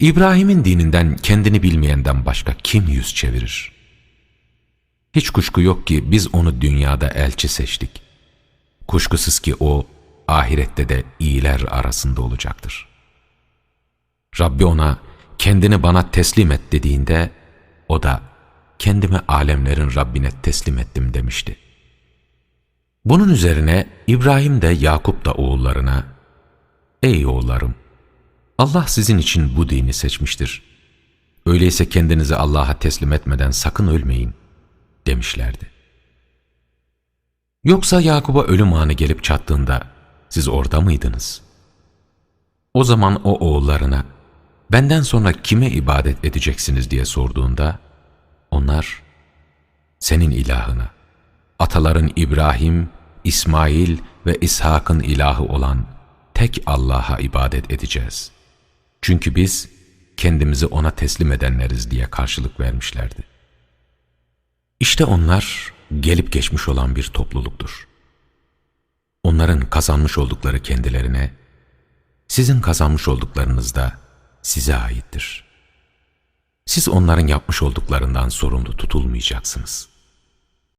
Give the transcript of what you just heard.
İbrahim'in dininden kendini bilmeyenden başka kim yüz çevirir? Hiç kuşku yok ki biz onu dünyada elçi seçtik. Kuşkusuz ki o ahirette de iyiler arasında olacaktır. Rabbi ona kendini bana teslim et dediğinde o da kendimi alemlerin Rabbine teslim ettim demişti. Bunun üzerine İbrahim de Yakup da oğullarına Ey oğullarım! Allah sizin için bu dini seçmiştir. Öyleyse kendinizi Allah'a teslim etmeden sakın ölmeyin demişlerdi. Yoksa Yakup'a ölüm anı gelip çattığında siz orada mıydınız? O zaman o oğullarına benden sonra kime ibadet edeceksiniz diye sorduğunda onlar senin ilahına, ataların İbrahim, İsmail ve İshak'ın ilahı olan tek Allah'a ibadet edeceğiz. Çünkü biz kendimizi ona teslim edenleriz diye karşılık vermişlerdi. İşte onlar gelip geçmiş olan bir topluluktur. Onların kazanmış oldukları kendilerine, sizin kazanmış olduklarınız da size aittir. Siz onların yapmış olduklarından sorumlu tutulmayacaksınız.